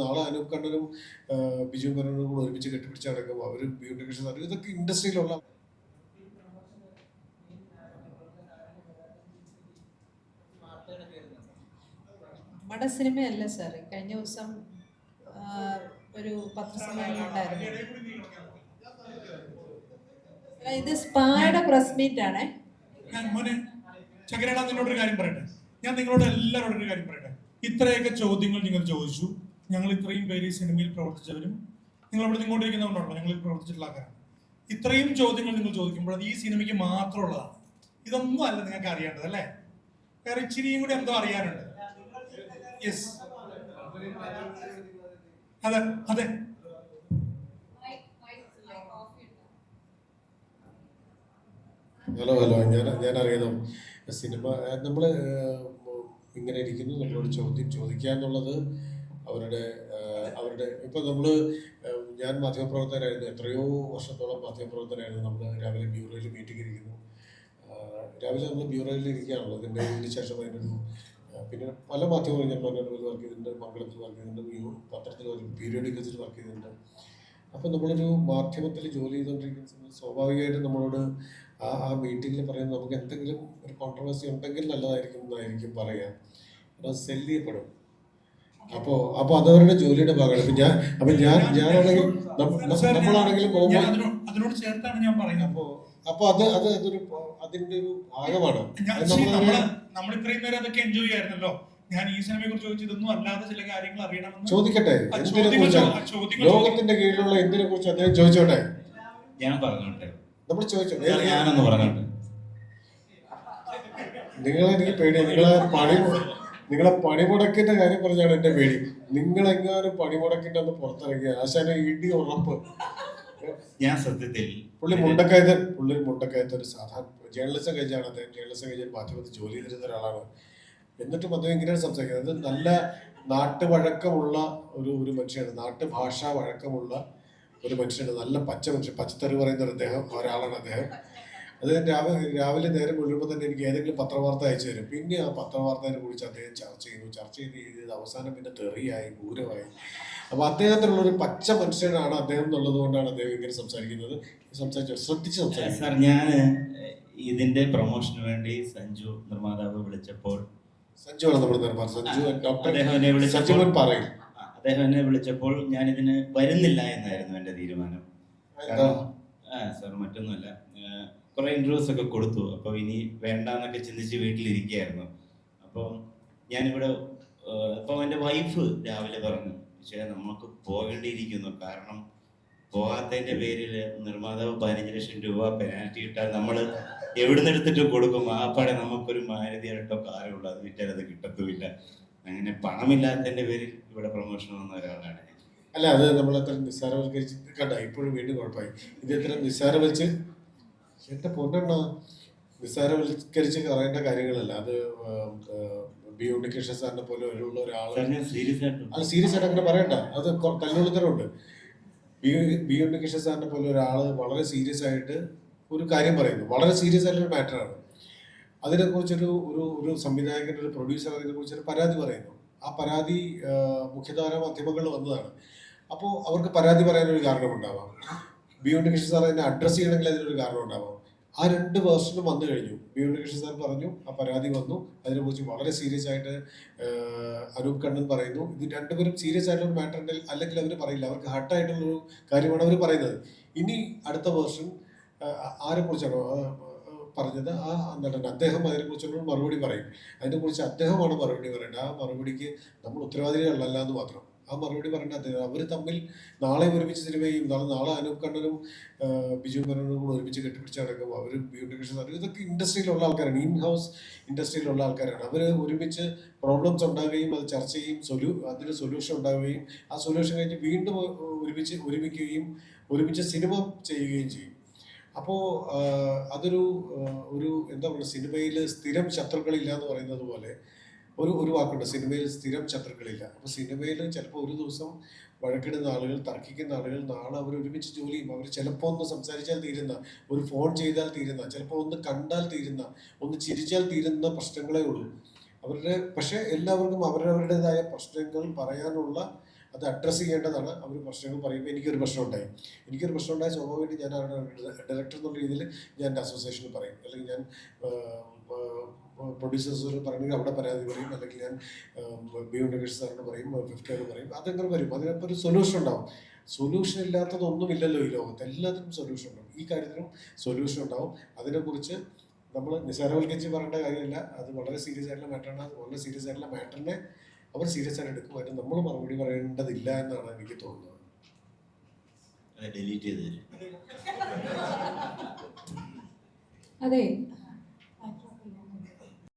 നാളെ അനൂപ് കണ്ണനും ബിജു മേനോനും കൂടെ ഒരുമിച്ച് കെട്ടിപ്പിടിച്ച് നടക്കും. അവർ ബ്യൂട്ടിഫിക്കേഷൻ നടക്കും. ഇതൊക്കെ ഇൻഡസ്ട്രിയിലുള്ള നമ്മുടെ സിനിമയല്ല സാർ കഴിഞ്ഞ ദിവസം ഒരു പത്രസമ്മേളനം ഉണ്ടായിരുന്നു. ഇത് സ്പായുടെ പ്രസ് മീറ്റ് ആണേ ഞാൻ മോനെ ചകരേടാ നിന്നോടൊരു കാര്യം പറയട്ടെ. ഞാൻ നിങ്ങളോട് എല്ലാവരോടും ഒരു കാര്യം പറയട്ടെ. ഇത്രയൊക്കെ ചോദ്യങ്ങൾ നിങ്ങൾ ചോദിച്ചു. ഞങ്ങൾ ഇത്രയും പേര് ഈ സിനിമയിൽ പ്രവർത്തിച്ചവരും നിങ്ങൾ ഇവിടെ നിങ്ങോട്ടിരിക്കുന്നവരുണ്ടോ ഞങ്ങൾ പ്രവർത്തിച്ചിട്ടുള്ള ആൾക്കാരാണ് ഇത്രയും ചോദ്യങ്ങൾ നിങ്ങൾ ചോദിക്കുമ്പോൾ അത് ഈ സിനിമയ്ക്ക് മാത്രമുള്ളതാണ്. ഇതൊന്നും അല്ല നിങ്ങൾക്ക് അറിയേണ്ടത് അല്ലേ? വേറെ ഇച്ചിരിയും കൂടി എന്തോ അറിയാനുണ്ട്. യെസ് അതെ അതെ. Hello hello. ഞാൻ ഞാൻ അറിയുന്നു. സിനിമ നമ്മൾ ഇങ്ങനെ ഇരിക്കുന്നു നമ്മളോട് ചോദ്യം ചോദിക്കുക എന്നുള്ളത് അവരുടെ അവരുടെ ഇപ്പം നമ്മൾ ഞാൻ മാധ്യമപ്രവർത്തകനായിരുന്നു എത്രയോ വർഷത്തോളം മാധ്യമപ്രവർത്തകനായിരുന്നു. നമ്മൾ രാവിലെ ബ്യൂറോയിൽ മീറ്റിംഗ് ഇരിക്കുന്നു. രാവിലെ നമ്മൾ ബ്യൂറോയിൽ ഇരിക്കുകയാണല്ലോ ഇതിന്റെ ഇതിന് ശേഷം അതിനൊരു പിന്നെ പല മാധ്യമങ്ങളും ഞാൻ മനോരമയിൽ വർക്ക് ചെയ്തിട്ടുണ്ട്. മംഗളത്തിൽ വർക്ക് ചെയ്തിട്ടുണ്ട്. പത്രത്തിൽ ഒരു പീരിയോഡിക്കത്തിൽ വർക്ക് ചെയ്തിട്ടുണ്ട്. അപ്പം നമ്മളൊരു മാധ്യമത്തിൽ ജോലി ചെയ്തുകൊണ്ടിരിക്കുന്ന സമയത്ത് സ്വാഭാവികമായിട്ടും നമ്മളോട് ആ ആ മീറ്റിങ്ങിൽ പറയുന്നത് നമുക്ക് എന്തെങ്കിലും ഒരു കോൺട്രവേഴ്സി ഉണ്ടെങ്കിൽ നല്ലതായിരിക്കും എന്നായിരിക്കും പറയുക അത് സെല്ല് ചെയ്യപ്പെടും. അപ്പോൾ അപ്പോൾ അതവരുടെ ജോലിയുടെ ഭാഗമാണ്. ഇപ്പം ഞാൻ അപ്പം ഞാൻ ഞാനാണെങ്കിൽ നമ്മ- സാർ, ഞാൻ- നമ്മളാണെങ്കിലും ഞാൻ പോകുമ്പോൾ അതിനോട് ചേർത്താണ് ഞാൻ പറയുന്നത്. അപ്പോൾ അപ്പോൾ അത് അത് അതൊരു അതിന്റെ ഒരു ഭാഗമാണ്. നമ്മൾ ഇത്രയും നേരം അതൊക്കെ എൻജോയ് ചെയ്യായിരുന്നല്ലോ. ഞാൻ ഈ സിനിമയെ കുറിച്ച് ചോദിച്ചതൊന്നും അല്ലാതെ ചില കാര്യങ്ങൾ അറിയണമെന്ന് ചോദിക്കട്ടെ. ലോകത്തിന്റെ കീഴിലുള്ള എന്തിനെ കുറിച്ച് അദ്ദേഹം ചോദിച്ചോട്ടെ? ഞാൻ പറഞ്ഞോട്ടെ? നമ്മൾ ചോദിച്ചോ സാർ, ഞാനൊന്ന് പറഞ്ഞോട്ടെ? നിങ്ങൾ എനിക്ക് പേടി. നിങ്ങളെ പണി നിങ്ങളെ പണിമുടക്കിന്റെ കാര്യം പറഞ്ഞാണ് എന്റെ പേടി. നിങ്ങളെങ്ങാനും പണിമുടക്കിന്റെ ഒന്ന് പുറത്തിറങ്ങിയ ആശാന ഇടി ഉറപ്പ്. ഞാൻ സത്യത്തിൽ പുള്ളി മുണ്ടക്കയത്ത് പുള്ളി മുണ്ടക്കയത്ത് ഒരു സാധാരണ ജേർണലിസം കഴിഞ്ഞാണ് അദ്ദേഹം. ജേർണലിസം കഴിഞ്ഞ മാധ്യമത്തിൽ ജോലി ചെയ്തിരുന്ന ഒരാളാണ്. എന്നിട്ടും അദ്ദേഹം ഇങ്ങനെയാണ് സംസാരിക്കുന്നത്. നല്ല നാട്ടുവഴക്കമുള്ള ഒരു ഒരു മനുഷ്യനാണ്. നാട്ടുഭാഷ വഴക്കമുള്ള ഒരു മനുഷ്യനാണ്. നല്ല പച്ച മനുഷ്യൻ. പച്ചത്തറി പറയുന്ന ഒരു അദ്ദേഹം ഒരാളാണ് അദ്ദേഹം. അത് രാവിലെ രാവിലെ നേരം മുഴുവൻ തന്നെ എനിക്ക് ഏതെങ്കിലും പത്രവാർത്ത അയച്ചു തരും. പിന്നെ ആ പത്രവാർത്തയെ കുറിച്ച് അദ്ദേഹം ചർച്ച ചെയ്തു. ചർച്ച ചെയ്ത് ചെയ്ത് അവസാനം പിന്നെ തെറിയായി പൂരമായി അപ്പൊ അദ്ദേഹത്തിനുള്ള ഒരു പച്ച മനുഷ്യനാണ് അദ്ദേഹം എന്നുള്ളത് കൊണ്ടാണ് അദ്ദേഹം ഇങ്ങനെ സംസാരിക്കുന്നത്. സംസാരിച്ചു ശ്രദ്ധിച്ച് സംസാരിച്ചു സാർ ഞാൻ ഇതിന്റെ പ്രൊമോഷന് വേണ്ടി സഞ്ജു നിർമ്മാതാവ് വിളിച്ചപ്പോൾ സഞ്ജു ആണ് നമ്മുടെ നിർമ്മാതാവ് സഞ്ജു ഡോക്ടർ അദ്ദേഹം സഞ്ജുവൻ പറയും. അദ്ദേഹം എന്നെ വിളിച്ചപ്പോൾ ഞാൻ ഇതിന് വരുന്നില്ല എന്നായിരുന്നു എന്റെ തീരുമാനം. ആ സാർ മറ്റൊന്നുമല്ല. കുറെ ഇന്റർവ്യൂസ് ഒക്കെ കൊടുത്തു. അപ്പോൾ ഇനി വേണ്ടാന്നൊക്കെ ചിന്തിച്ച് വീട്ടിലിരിക്കുകയായിരുന്നു അപ്പം ഞാനിവിടെ അപ്പോൾ എന്റെ വൈഫ് രാവിലെ പറഞ്ഞു പക്ഷേ നമുക്ക് പോകേണ്ടിയിരിക്കുന്നു. കാരണം പോകാത്തതിന്റെ പേരിൽ നിർമ്മാതാവ് പതിനഞ്ച് ലക്ഷം രൂപ പെനാൽറ്റി ഇട്ടാൽ നമ്മൾ എവിടുന്ന് എടുത്തിട്ട് കൊടുക്കും? ആപ്പാടെ നമുക്കൊരു മാരുതി ആയിട്ടോ അത് വിറ്റാൽ അത് കിട്ടത്തുമില്ല. അങ്ങനെ പണമില്ലാത്തതിന്റെ പേരിൽ ഇവിടെ പ്രൊമോഷൻ വന്ന ഒരാളാണ്. അല്ല അത് നമ്മൾ അത്ര നിസ്സാരവൽക്കരിച്ച് കണ്ട ഇപ്പോഴും വീണ്ടും കുഴപ്പമായി ഇത് എത്ര നിസ്സാരവൽച്ച് എന്റെ പൊന്നെണ്ണ നിസ്സാരവൽക്കരിച്ച് പറയേണ്ട കാര്യങ്ങളല്ല. അത് ബി ഉണ്ണികൃഷ്ണൻ സാറിനെ പോലെ ഉള്ള ആയിട്ട് അത് സീരിയസ് ആയിട്ട് അങ്ങനെ പറയണ്ട. അത് തല്ലുകൊള്ളിത്തരമുണ്ട് ബി ബി ഉണ്ണികൃഷ്ണൻ സാറിനെ പോലെ ഒരാൾ വളരെ സീരിയസ് ആയിട്ട് ഒരു കാര്യം പറയുന്നു. വളരെ സീരിയസ് ആയിട്ടൊരു മാറ്ററാണ്. അതിനെക്കുറിച്ചൊരു ഒരു ഒരു സംവിധായകൻ ഒരു പ്രൊഡ്യൂസർ അതിനെക്കുറിച്ചൊരു പരാതി പറയുന്നു. ആ പരാതി മുഖ്യധാര മാധ്യമങ്ങളിൽ വന്നതാണ്. അപ്പോൾ അവർക്ക് പരാതി പറയാനൊരു കാരണമുണ്ടാവാം. ബി ഉണ്ണികൃഷ്ണൻ സാർ അതിനെ അഡ്രസ്സ് ചെയ്യണമെങ്കിൽ അതിനൊരു കാരണം ഉണ്ടാവാം ആ രണ്ട് വേർഷനും വന്നു കഴിഞ്ഞു. ബി ഉണ്ണികൃഷ്ണൻ സാർ പറഞ്ഞു ആ പരാതി വന്നു. അതിനെക്കുറിച്ച് വളരെ സീരിയസ് ആയിട്ട് അരൂപ് കണ്ണൻ പറയുന്നു. ഇത് രണ്ടുപേരും സീരിയസ് ആയിട്ടുള്ള മാറ്റർ ഉണ്ടെങ്കിൽ അല്ലെങ്കിൽ അവർ പറയില്ല. അവർക്ക് ഹർട്ടായിട്ടുള്ളൊരു കാര്യമാണ് അവർ പറയുന്നത്. ഇനി അടുത്ത വേർഷൻ ആരെക്കുറിച്ചാണോ പറഞ്ഞത്? ആ നടൻ അദ്ദേഹം അതിനെക്കുറിച്ചുള്ള മറുപടി പറയും. അതിനെക്കുറിച്ച് അദ്ദേഹമാണ് മറുപടി പറയേണ്ടത് ആ മറുപടിക്ക് നമ്മൾ ഉത്തരവാദികളല്ല എന്ന് മാത്രം. ആ മറുപടി പറയേണ്ട അവർ തമ്മിൽ നാളെ ഒരുമിച്ച് സിനിമ ചെയ്യും നാളെ നാളെ അനൂപ് കണ്ണനും ബിജു മേനോനും കൂടെ ഒരുമിച്ച് കെട്ടിപ്പിടിച്ച് നടക്കും അവർ ബ്യൂട്ടിഫിക്കേഷൻ ഇതൊക്കെ ഇൻഡസ്ട്രിയിലുള്ള ആൾക്കാരാണ് ഇൻ ഹൗസ് ഇൻഡസ്ട്രിയിലുള്ള ആൾക്കാരാണ്. അവർ ഒരുമിച്ച് പ്രോബ്ലംസ് ഉണ്ടാവുകയും അത് ചർച്ച ചെയ്യും സൊല്യൂ അതിന് സൊല്യൂഷൻ ഉണ്ടാവുകയും ആ സൊല്യൂഷൻ കഴിഞ്ഞ് വീണ്ടും ഒരുമിച്ച് ഒരുമിക്കുകയും ഒരുമിച്ച് സിനിമ ചെയ്യുകയും ചെയ്യും. അപ്പോൾ അതൊരു ഒരു എന്താ പറയുക സിനിമയിൽ സ്ഥിരം ശത്രുക്കളില്ല എന്ന് പറയുന്നത് പോലെ ഒരു ഒരു വാക്കുണ്ട്. സിനിമയിൽ സ്ഥിരം ശത്രുക്കളില്ല. അപ്പോൾ സിനിമയിൽ ചിലപ്പോൾ ഒരു ദിവസം വഴക്കിടുന്ന ആളുകൾ തർക്കിക്കുന്ന ആളുകൾ നാളെ അവർ ഒരുമിച്ച് ജോലി ചെയ്യും അവർ ചിലപ്പോൾ ഒന്ന് സംസാരിച്ചാൽ തീരുന്ന ഒരു ഫോൺ ചെയ്താൽ തീരുന്ന ചിലപ്പോൾ ഒന്ന് കണ്ടാൽ തീരുന്ന ഒന്ന് ചിരിച്ചാൽ തീരുന്ന പ്രശ്നങ്ങളേ ഉള്ളൂ. അവരുടെ പക്ഷേ എല്ലാവർക്കും അവരവരുടേതായ പ്രശ്നങ്ങൾ പറയാനുള്ള അത് അഡ്രസ്സ് ചെയ്യേണ്ടതാണ്. അവർ പ്രശ്നങ്ങൾ പറയുമ്പോൾ എനിക്കൊരു പ്രശ്നം ഉണ്ടായി എനിക്കൊരു പ്രശ്നം ഉണ്ടായ സ്വാഭാവികമായിട്ട് ഞാൻ ഡയറക്ടർ എന്നുള്ള രീതിയിൽ ഞാൻ എന്റെ അസോസിയേഷനിൽ പറയും. അല്ലെങ്കിൽ ഞാൻ പ്രൊഡ്യൂസേഴ്സ് പറയുന്നത് അവിടെ പരാതി പറയും. അല്ലെങ്കിൽ ഞാൻ ബിയോണ്ട് കൃഷി സാറിന് പറയും ഫിഫ്റ്റിയോട് പറയും. അതെങ്ങനെ വരും. അതിനപ്പോൾ ഒരു സൊല്യൂഷൻ ഉണ്ടാവും. സൊല്യൂഷൻ ഇല്ലാത്തതൊന്നും ഇല്ലല്ലോ ഈ ലോകത്ത്. എല്ലാത്തിനും സൊല്യൂഷൻ ഉണ്ടാവും. ഈ കാര്യത്തിനും സൊല്യൂഷൻ ഉണ്ടാവും. അതിനെക്കുറിച്ച് നമ്മൾ നിസാരവൽക്കരിച്ച് പറയേണ്ട കാര്യമില്ല. അത് വളരെ സീരിയസ് ആയിട്ടുള്ള മാറ്ററാണ് അത് വളരെ സീരിയസ് ആയിട്ടുള്ള മാറ്ററിനെ അവർ സീരിയസ് ആയിട്ട് എടുക്കും അതിന് നമ്മൾ മറുപടി പറയേണ്ടതില്ല എന്നാണ് എനിക്ക് തോന്നുന്നത്. ഡിലീറ്റ് ചെയ്ത് അതെ.